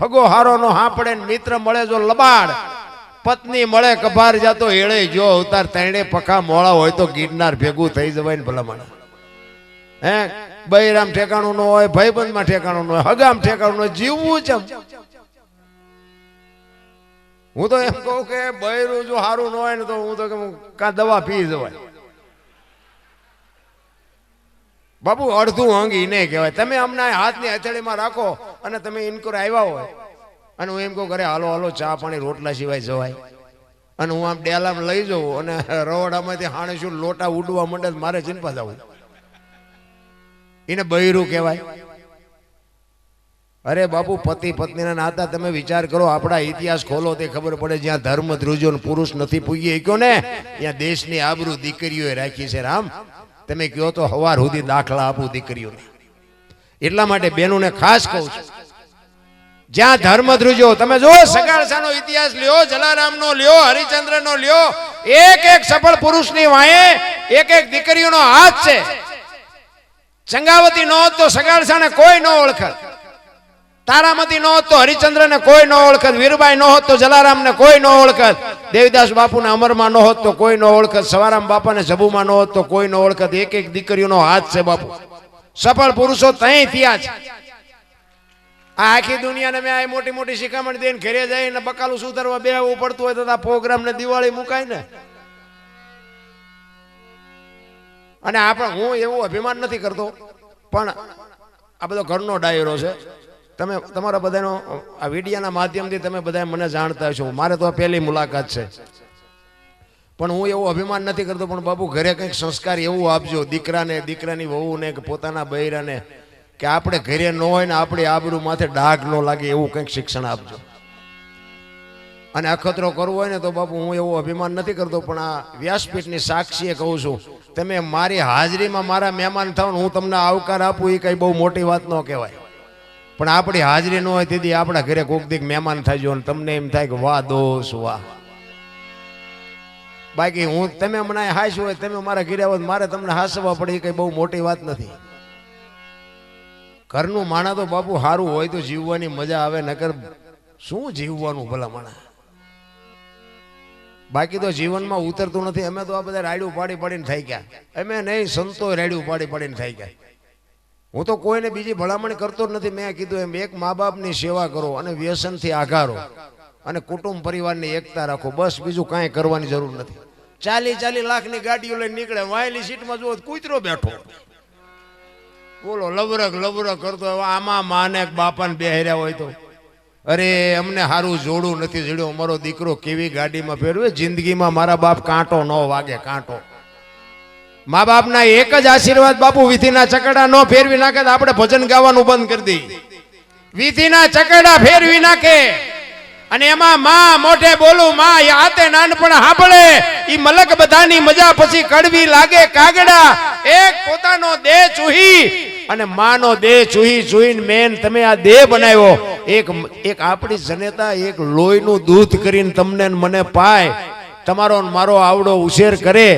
હગો હારો નો હાંપડે મિત્ર મળે જો લબાડ. પત્ની મળે કભાર જાતો એળે જો અવતાર તેણે પખા મોળા હોય તો ગિરનાર ભેગું થઈ જવાય ને ભલામણ હે? બૈરામ ઠેકાણું ન હોય, ભાઈબંધમાં ઠેકાણું ન હોય, હગામ ઠેકાણું હોય, જીવવું છે હું તો એમ કહું કે બૈરું જો સારું ન હોય ને તો હું તો કે દવા પી જવાય. બાબુ અડધું અંગ ઈને કહેવાય. તમે અમને હાથની હથેળીમાં રાખો. અને તમે ઇનકોર આવ્યા હોય, અને હું એમ કહું, ઘરે હાલો હાલો, ચા પાણી રોટલા સિવાય જવાય. અને હું આમ ડેલામાં લઈ જાઉં અને રવડામાંથી હાણે શું લોટા ઉડવા માંડે મારે ચિંપા જવું. એને બૈરું કહેવાય. અરે બાપુ, પતિ, પત્નીના નાતા તમે વિચાર કરો, આપણા ઇતિહાસ ખોલો, તે ખબર પડે જ્યાં ધર્મ ધ્રુજો પુરુષ નથી પૂગી ગયો ને ત્યાં દેશની આબરૂ દીકરીઓએ રાખી છે, રામ. તમે કહો તો હવાર સુધી દાખલા આપું દીકરીઓને. એટલા માટે બહેનોને ખાસ કહું છું જ્યાં ધર્મ ધ્રુજો તમે જો સગાળસાનો ઇતિહાસ લ્યો જલારામનો લ્યો હરિચંદ્રનો લ્યો એક એક સફળ પુરુષની વાંહે એક એક દીકરીઓનો હાથ છે. ચંગાવતી નો હોત તો સગાળસાને કોઈ ન ઓળખત. તારામતી ન હોત તો હરિચંદ્રને કોઈ ન ઓળખત. વીરબાઈ ન હોત તો જલારામને કોઈ ન ઓળખત. દેવીદાસ બાપુને અમરમાં ન હોત તો કોઈ ન ઓળખત. સવારામ બાપાને જબુમાં ન હોત તો કોઈ ન ઓળખત. એક એક દીકરીઓનો હાથ છે બાપુ. સફળ પુરુષો તહીં થયા છે. આખી દુનિયાને મેં આ મોટી મોટી શિખામણ દઈને ઘરે જઈને બકાલું સુધારવા બેહવું પડતું હોય તો આ પ્રોગ્રામ ને દિવાળી મુકાય ને. અને આપણે હું એવું અભિમાન નથી કરતો, પણ આ બધો ઘરનો ડાયરો છે. તમે, તમારા બધાનો, આ વિડીયાના માધ્યમથી તમે બધા મને જાણતા છો મારે તો આ પહેલી મુલાકાત છે. પણ હું એવું અભિમાન નથી કરતો, પણ બાબુ ઘરે કંઈક સંસ્કાર એવું આપજો. દીકરાને, દીકરાની વહુને કે પોતાના બૈરાને. કે આપણે ઘરે ન હોય ને આપણી આબરૂ માથે ડાઘ ન લાગે એવું કંઈક શિક્ષણ આપજો. અને અખતરો કરવો હોય ને તો બાપુ, હું એવું અભિમાન નથી કરતો, પણ આ વ્યાસપીઠની સાક્ષીએ કહું છું, તમે મારી હાજરીમાં મારા મહેમાન થાવ હું તમને આવકાર આપું, એ કંઈ બહુ મોટી વાત ન કહેવાય. પણ આપણી હાજરી ન હોય તેથી આપણા ઘરે કોક દીક મહેમાન થાય જો તમને એમ થાય કે, વાહ દોષ વાહ. બાકી હું, તમે મને હાસ્યું હોય, તમે મારા ઘરે આવો મારે તમને હાસવા પડે, એ કંઈ બહુ મોટી વાત નથી. ઘરનું માણા તો બાપુ સારું હોય તો જીવવાની મજા આવે, નકર શું જીવવાનું ભલા માણા? બાકી તો જીવનમાં ઉતરતું નથી. અમે તો આ બધા રાડ્યું પાડી પાડીને થઈ ગયા. અમે નહીં સંતો રાડ્યું પાડી પાડીને થઈ ગયા. હું તો કોઈને બીજી ભલામણ કરતો જ નથી. મેં કીધું એમ, એક મા બાપની સેવા કરો અને વ્યસનથી આઘારો અને કુટુંબ પરિવારની એકતા રાખો. બસ બીજું કાંઈ કરવાની જરૂર નથી. ચાલી ચાલી લાખની ગાડીઓ લઈને નીકળે. વાયેલી સીટમાં જુઓ, કૂતરો બેઠો. બોલો, લવરક લવરક કરતો આમાં માને બાપાને બેહર્યા હોય તો. અરે, અમને સારું જોડું નથી જોડ્યું. અમારો દીકરો કેવી ગાડીમાં ફેરવે? જિંદગીમાં મારા બાપ કાંટો ન વાગે, કાંટો. મા બાપના એક જ આશીર્વાદ બાપુ, વિધિના ચકડા ન ફેરવી નાખે તો આપણે ભજન ગાવાનું બંધ કરી દઈ વિધિના ચકડા ફેરવી નાખે. અને એમાં માં મોઢે બોલું, માં હાથે નાનપણ સાંભળે ઈ મલક બધાની મજા પછી કડવી લાગે કાગડા. એક પોતાનો દેહ ચૂહી અને માનો દેહ ચૂહી ચૂહીને મેન તમે આ દેહ બનાવ્યો. એક એક આપણી જનેતા એક લોહીનું દૂધ કરીને તમને મને પાય. તમારો મારો આવડો ઉછેર કરે.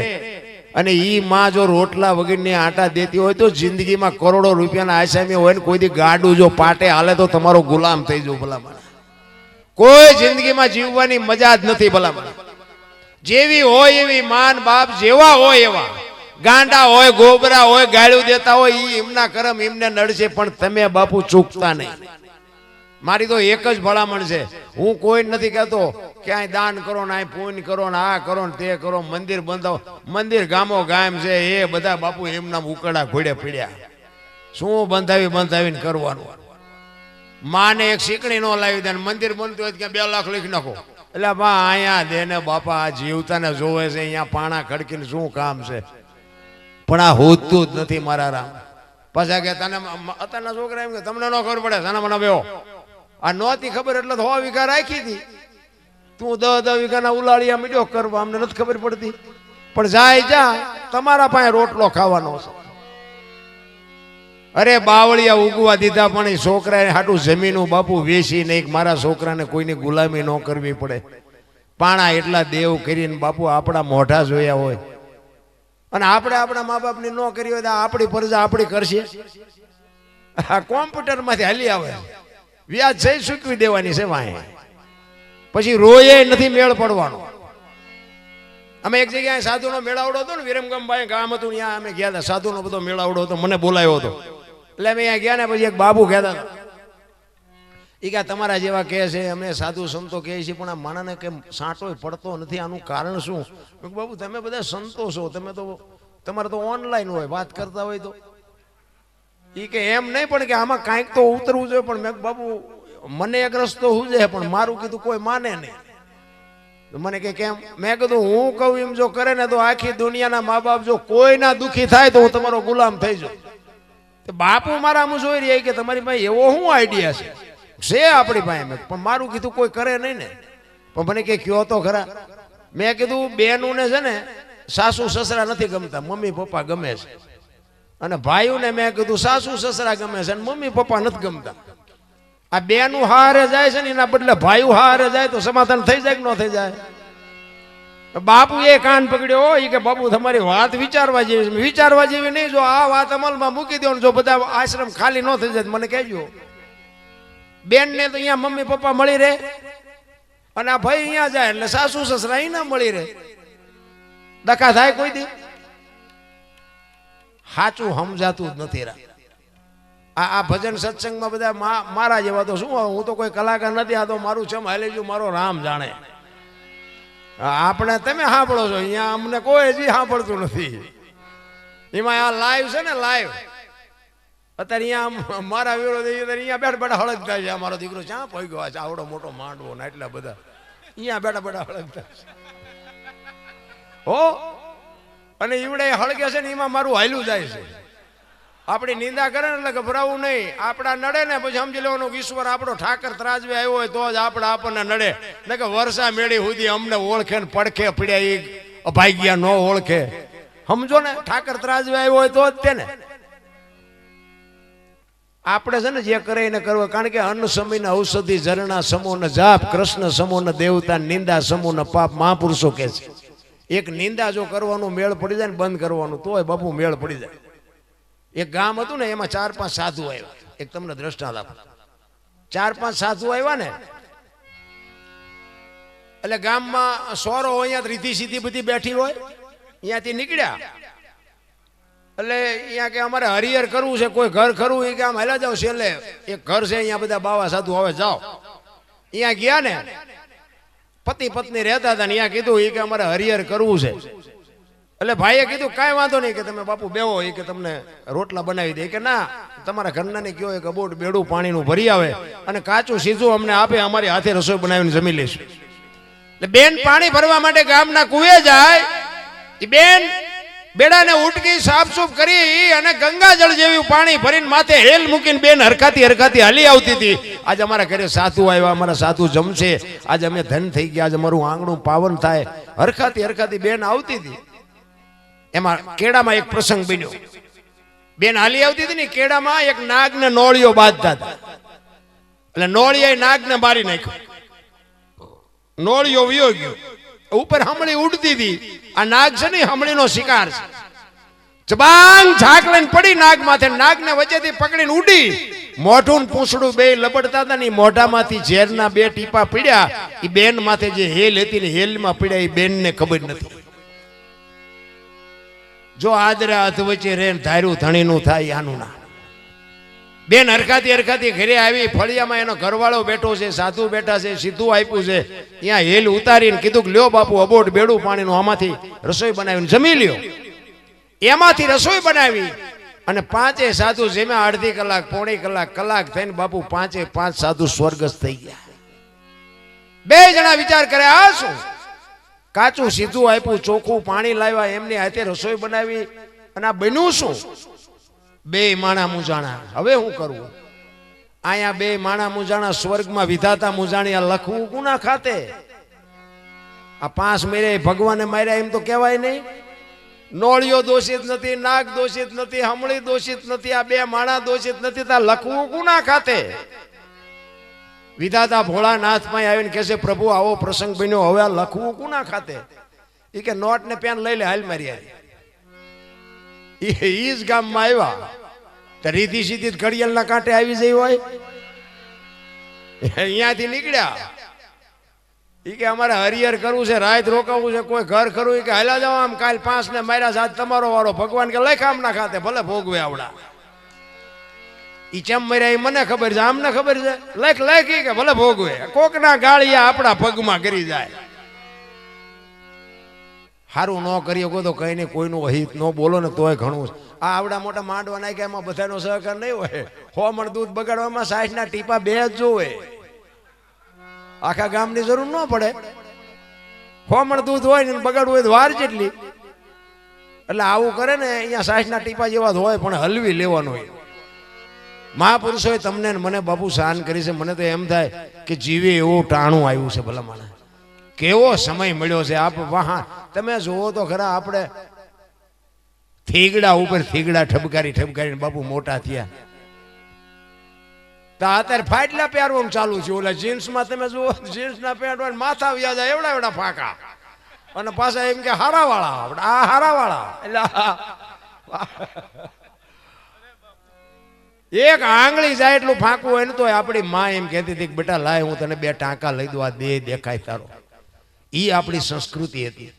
અને ઈ માં જો રોટલા વગરની આટા દેતી હોય તો જિંદગીમાં કરોડો રૂપિયાના આસામી હોય ને કોઈ દી ગાડું જો પાટે હાલે તો તમારો ગુલામ થઈ જવું ભલામણ. કોઈ જિંદગીમાં જીવવાની મજા જ નથી ભલામણ. જેવી હોય એવી માન બાપ જેવા હોય એવા. ગાંડા હોય, ગોબરા હોય, ગાળ્યું દેતા હોય, ઈ એમના કરમ એમને નડશે, પણ તમે બાપુ ચૂકતા નહીં. મારી તો એક જ ભલામણ છે. હું કોઈ નથી કહેતો ક્યાંય દાન કરો ને આ પૂન કરો ને આ કરો ને તે કરો, મંદિર બંધાવો. મંદિર ગામો ગામ છે, એ બધા બાપુ એમના ઉકળા ઘોડે પીડ્યા શું બંધાવી, બંધાવીને કરવાનું? માને એક શીકણી નો લાવી દે મંદિર બનતું હોય ત્યાં બે લાખ લખી નાખો. એટલે બા, અહીંયા દે ને બાપા જીવતાને જોવે છે, અહીંયા પાણા ખડકીને શું કામ છે? પણ આ હોતું જ નથી મારા રામ. પાછા કે તને અત્યારના છોકરા એમ કે, તમને ન ખબર પડે તને મને બેહો. આ નહોતી ખબર એટલે તો હો વિકાર રાખી હતી. તું દસ દસ વીઘાના ઉલાળિયા મીડ્યો કરવા અમને નથી ખબર પડતી. પણ જાય જા, તમારા પાસે રોટલો ખાવાનો છે. અરે બાવળિયા ઉગવા દીધા પણ એ છોકરાએ હાટું જમીનું બાપુ વેચી નહીં મારા છોકરાને કોઈની ગુલામી ન કરવી પડે. પાણા એટલા દેવ કરીને બાપુ આપણા મોઢા જોયા હોય. અને આપણે આપણા મા બાપની ન કરી હોય તો આપણી ફરજ આપણી કરશે. આ કોમ્પ્યુટરમાંથી હાલી આવે. વ્યાજ છે સૂકવી દેવાની છે વાંહે. પછી રોયે નથી મેળ પડવાનો. અમે એક જગ્યાએ સાધુનો મેળાવડો હતો ને વિરમગમભાઈ ગામ હતું ત્યાં અમે ગયા હતા સાધુનો બધો મેળાવડો હતો, મને બોલાવ્યો હતો. એટલે અમે અહીંયા ગયા ને પછી એક બાબુ કહેતા હતા એ કે તમારા જેવા કહે છે, અમે સાધુ સંતો કહે છે, પણ આ માણસને કેમ સાંટો પડતો નથી? આનું કારણ શું? બાબુ, તમે બધા સંતો છો, તમે તો, તમારે તો ઓનલાઈન હોય, વાત કરતા હોય તો. એ કે એમ નહીં, પણ કે આમાં કાંઈક તો ઉતરવું જોઈએ, પણ મેં બાબુ, મને એક રસ્તો હુજે પણ મારું કીધું કોઈ માને નહીં. મને કે કેમ? મેં કીધું, હું કહું એમ જો કરે ને તો આખી દુનિયાના મા બાપ જો કોઈના દુઃખી થાય તો હું તમારો ગુલામ થઈ જાઉં. બાપુ મારા આમ જોઈ રહ્યા કે તમારી પાસે એવો શું આઈડિયા છે? છે આપણી પાસે પણ મારું કીધું કોઈ કરે નહીં ને. પણ મને કે, કયો તો ખરા. મેં કીધું, બેનું ને છે ને, સાસુ સસરા નથી ગમતા, મમ્મી પપ્પા ગમે છે. અને ભાઈઓને મેં કીધું, સાસુ સસરા ગમે છે અને મમ્મી પપ્પા નથી ગમતા. આ બેનું હારે જાય છે ને, એના બદલે ભાઈઓ હારે જાય તો સમાધાન થઈ જાય કે ન થઈ જાય? બાપુ એ કાન પકડ્યો એ કે બાપુ તમારી વાત વિચારવા જેવી વિચારવા જેવી નહીં, જો આ વાત અમલમાં મૂકી દો જો બધા આશ્રમ ખાલી ન થઈ જાય મને કહેજો. બેન ને તો અહીંયા મમ્મી પપ્પા મળી રહે. અને આ ભાઈ અહીંયા જાય એટલે સાસુ સસરા અહીંયા મળી રહે. દકા થાય કોઈ દી. સાચું સમજાતું જ નથી રા. આ આ ભજન સત્સંગમાં બધા મારા જેવા તો શું હું તો કોઈ કલાકાર નથી, આ તો મારું ચમ હાલે જો મારો રામ જાણે. આપણે તમે સાંભળો છો, અહીંયા અમને કોઈ હજી સાંભળતું નથી. એમાં આ લાઈવ છે ને લાઈવ અત્યારે અહીંયા મારા અત્યારે અહીંયા બેઠા બેઠા હળગતા છે. મારો દીકરો ક્યાં ગયો છે? આવડો મોટો માંડવો ને એટલા બધા. અહીંયા બેઠા બેઠા હળગતા છે. હો? અને ઈવડે હળગે છે ને એમાં મારું હાલ્યું જાય છે. આપણી નિંદા કરે ને એટલે ગભરાવું નહીં. આપણા નડે ને પછી સમજી લેવાનું ઈશ્વર આપણો ઠાકર ત્રાજવે આવ્યો હોય તો જ આપણે આપણને નડે. ને કે વર્ષા મેળી સુધી અમને ઓળખે ને પડખે પીડ્યા એ અભાગ્યા ન ઓળખે. સમજો ને, ઠાકર ત્રાજવે આવ્યો હોય તો જ તેને. આપણે છે ને જે કરે એને કરવું કારણ કે અન્ન સમયને ઔષધિ, ઝરણા સમૂહ જાપ, કૃષ્ણ સમૂહ દેવતા, નિંદા સમૂહ પાપ મહાપુરુષો કે છે. એક નિંદા જો કરવાનું મેળ પડી જાય ને બંધ કરવાનું, તોય બાપુ મેળ પડી જાય. એક ગામ હતું ને, એમાં ચાર પાંચ સાધુ આવ્યા. એક તમને દ્રષ્ટાંત લાભ ચાર પાંચ સાધુ આવ્યા ને, એટલે ગામમાં સોરો અહીંયા રીતિ સીધી બધી બેઠી હોય, અહીંયાથી નીકળ્યા. એટલે અહીંયા કે અમારે હરિયર કરવું છે, કોઈ ઘર ખરું, એ કે આમ હેલા જાઓ છેલ્લે. એક ઘર છે અહીંયા બધા બાવા સાધુ, હવે જાઓ. અહીંયા ગયા ને, પતિ પત્ની રહેતા હતા ને અહીંયા કીધું, એ કે અમારે હરિયર કરવું છે. એટલે ભાઈએ કીધું, કાંઈ વાંધો નહીં કે તમે બાપુ બેહો, એ કે તમને રોટલા બનાવી દે. કે ના, તમારા ઘરના ને કયો એક અબોટ બેડું પાણીનું ભરી આવે અને કાચું સીધું અમને આપે, અમારી હાથે રસોઈ બનાવીને જમી લઈશું. એટલે બેન પાણી ભરવા માટે ગામના કુએ જાય એ બેન બેડાને ઉટકી સાફસૂફ કરી અને ગંગાજળ જેવું પાણી ભરીને માથે હેલ મૂકીને બેન હરખાતી હરખાતી હાલી આવતી હતી. આજે અમારા ઘરે સાધુ આવ્યા, અમારા સાધુ જમશે. આજે અમે ધન થઈ ગયા, આજે અમારું આંગણું પાવન થાય. હરખાતી હરખાતી બેન આવતી હતી. એમાં કેળામાં એક પ્રસંગ બન્યો. બેન હાલી આવતી હતી ને, કેળામાં એક નાગને નોળિયો બાંધતા હતા. એટલે નોળિયાએ નાગને મારી નાખ્યો. નોળિયો વિયો ગયો. ઉપર હમણી ઉડતી હતી. આ નાગ છે ને હમણીનો શિકાર છે. જબાન ઝાક લઈને પડી નાગ માથે નાગને વચ્ચેથી પકડીને ઉડી. મોઢું પૂંછડું બે લબડતા હતા ને મોઢામાંથી ઝેરના બે ટીપા પીડ્યા. એ બેન માથે જે હેલ હતી ને હેલમાં પીડ્યા એ બેનને ખબર નથી. જો આદરા હાથ વચ્ચે રેન ધાર્યું ધણીનું થાય, આનું ના. બેન હરખાતી હરખાતી ઘરે આવી, ફળિયામાં એનો ઘરવાળો બેઠો છે, સાધુ બેઠા છે, સીધું આપ્યું છે. ત્યાં હેલ ઉતારીને કીધું કે લ્યો બાપુ, અબોટ, બેડું, પાણીનું આમાંથી રસોઈ બનાવીને જમી લ્યો. એમાંથી રસોઈ બનાવી અને પાંચે સાધુ જેમાં અડધી કલાક, પોણી કલાક કલાક થઈને બાપુ પાંચે પાંચ સાધુ સ્વર્ગસ્થ થઈ ગયા. બે જણા વિચાર કરે, આ શું? કાચું સીધું આપ્યું, ચોખ્ખું પાણી લાવ્યા, એમની હાથે રસોઈ બનાવી અને આ બન્યું શું? બે માણા મુજાણા. હવે હું કરવું અહીંયા બે માણા મુજાણા સ્વર્ગમાં વિધાતા મુજાણી લખવું ગુના ખાતે? આ પાંચ મેરે ભગવાને માર્યા એમ તો કહેવાય નહીં. નોળિયો દોષિત નથી, નાગ દોષિત નથી હમળી દોષિત નથી, આ બે માણા દોષિત નથી, તા લખવું ગુના ખાતે? વિધાતા ભોળાનાથમાં આવીને કહેશે પ્રભુ, આવો પ્રસંગ બન્યો, હવે આ લખવું કુના ખાતે? એ કે નોટ ને પેન લઈ લે, હાલ મારી હારે. ઈ જ ગામમાં આવ્યા. તો રીધી સીધી ઘડિયાળના કાંઠે આવી જઈ હોય. અહીંયાથી નીકળ્યા. એ કે અમારે હરિયર કરવું છે, રાત રોકાવું છે, કોઈ ઘર કરવું કે હાલા જાઓ આમ કાલ પાંચ ને માર્યા સાત તમારો વારો. ભગવાન કે લખ આમના ખાતે, ભલે ભોગવે આવડા. એ ચેમ મર્યા એ મને ખબર છે, આમને ખબર છે? લખ, લખી કે ભલે ભોગવે. કોકના ગાળિયા આપણા પગમાં કરી જાય. સારું ન કરી શકો તો કઈ નહીં કોઈનું અહિત ન બોલો ને તોય ઘણું આ આવડા મોટા માંડવા નાખ્યા એમાં બધાનો સહકાર નહીં હોય. હો મણ દૂધ બગાડવામાં સાઠના ટીપા બે જ જોવે. આખા ગામની જરૂર ન પડે. હો મણ દૂધ હોય ને બગાડવું હોય વાર જેટલી. એટલે આવું કરે ને અહીંયા સાઠના ટીપા જેવા હોય પણ હલવી લેવાનું હોય. મહાપુરુષોએ તમને મને બાપુ શાન કરી છે. મને તો એમ થાય કે જીવે એવું ટાણું આવ્યું છે ભલા મને કેવો સમય મળ્યો છે આપ? વાહા તમે જુઓ તો ખરા આપણે થીગડા ઉપર થીગડા ઠબકારી ઠબકારીને બાપુ મોટા થયા. તો અત્યારે ફાટલા પહેરવાનું ચાલુ છે ઓલા જીન્સમાં તમે જુઓ, જીન્સના પેન્ટ હોય ને માથા વ્યાજ એવડા એવડા ફાંકા. અને પાછા એમ કે હારાવાળા આપણે આ હારાવાળા એટલે એક આંગળી જાય એટલું ફાંકવું હોય ને તો આપણી માં એમ કહેતી હતી કે, બેટા લાય, હું તને બે ટાંકા લઈ દઉં, આ દે દેખાય તારો. ઈ આપણી સંસ્કૃતિ હતી.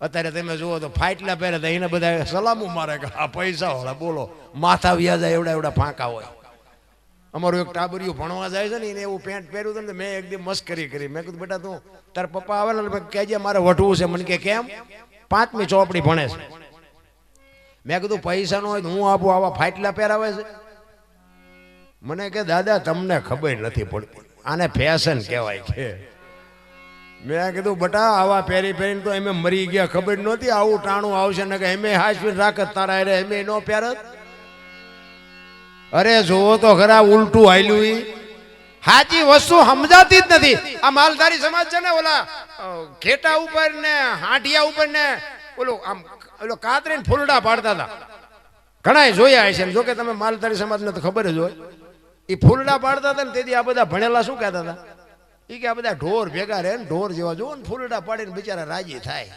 અત્યારે તમે જુઓ તો ફાટલા પહેરે તો એને બધા સલામું મારે કે આ પૈસા વાળા બોલો. માથા વ્યાજા એવડા એવડા ફાંકા હોય. અમારું એક ટાબરિયું ભણવા જાય છે ને, એને એવું પેન્ટ પહેર્યું હતું ને મેં એક દી મસ્કરી કરી. મેં કીધું, બેટા, તું, તારા પપ્પા આવે ને કહેજે મારે વટવું છે. મને કે, કેમ? પાંચમી ચોપડી ભણે છે. મેં કીધું, પૈસા નો હોય તો હું આપું, આવા ફાટલા પહેરાવે છે. મને કે, દાદા, તમને ખબર નથી પડતી. આને ફેશન કહેવાય છે. મેં કીધું, બટા, આવા પહેરી પહેરીને તો એમ મરી ગયા, ખબર નહોતી, આવું ટાણું આવશે. ને કે એમે હાજપીર રાખત તારા અરે એમે નો પહેરત. અરે જોવો તો ખરા, ઉલટું હાલ્યું સાચી વસ્તુ સમજાતી જ નથી. આ માલધારી સમાજ છે ને, ઓલા ઘેટા ઉપર ને, હાંઢિયા ઉપર ને, ઓલું, આમ, ઓલો કાતરીને ફૂલડા પાડતા હતા. ઘણાય જોયા છે જોકે તમે માલધારી સમાજને તો ખબર જ હોય. એ ફૂલડા પાડતા હતા ને, તેથી આ બધા ભણેલા શું કહેતા હતા? એ કે આ બધા ઢોર ભેગા રહે ને ઢોર જેવા જુઓ ને ફૂલડા પાડીને બિચારા રાજી થાય.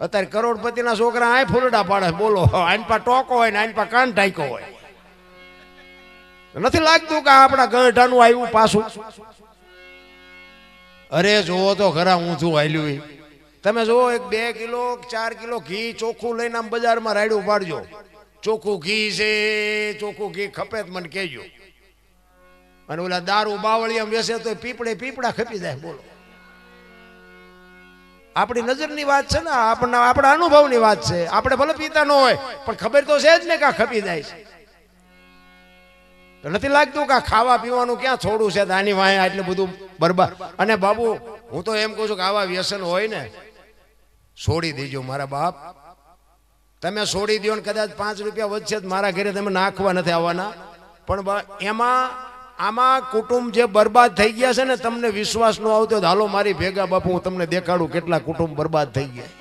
અત્યારે કરોડપતિના છોકરા આ ફૂલડા પાડે, બોલો, આઈન પા ટોકો હોય ને આઈન પા કાન ટાઈકો હોય. નથી લાગતું કે આપણા ગઢાનું આવ્યું પાછું? અરે જોવો તો ખરા ઊંધું હાલ્યું. તમે જુઓ, એક બે કિલો ચાર કિલો ઘી ચોખ્ખું લઈને આમ બજારમાં રાયડું પાડજો. ચોખ્ખું ઘી છે, ચોખ્ખું ઘી ખપે મને કહેજો. અને ઓલા દારૂ બાવળી આમ વેસે તો પીપળે પીપળા ખપી જાય, બોલો. આપણી નજરની વાત છે ને, આપણા આપણા અનુભવની વાત છે. આપણે ભલે પીતા ન હોય, પણ ખબર તો છે જ ને કે ખપી જાય છે. નથી લાગતું કે ખાવા પીવાનું ક્યાં છોડું છે દાની વાંહે આટલું બધું બરબાદ. અને બાબુ, હું તો એમ કહું છું કે આવા વ્યસન હોય ને, છોડી દેજો મારા બાપ. તમે છોડી દો ને કદાચ પાંચ રૂપિયા વધશે મારા ઘરે તમે નાખવા નથી આવવાના. પણ એમાં આમાં કુટુંબ જે બરબાદ થઈ ગયા છે ને, તમને વિશ્વાસ ન આવતો હાલો મારી ભેગા બાપુ, હું તમને દેખાડું કેટલા કુટુંબ બરબાદ થઈ ગયા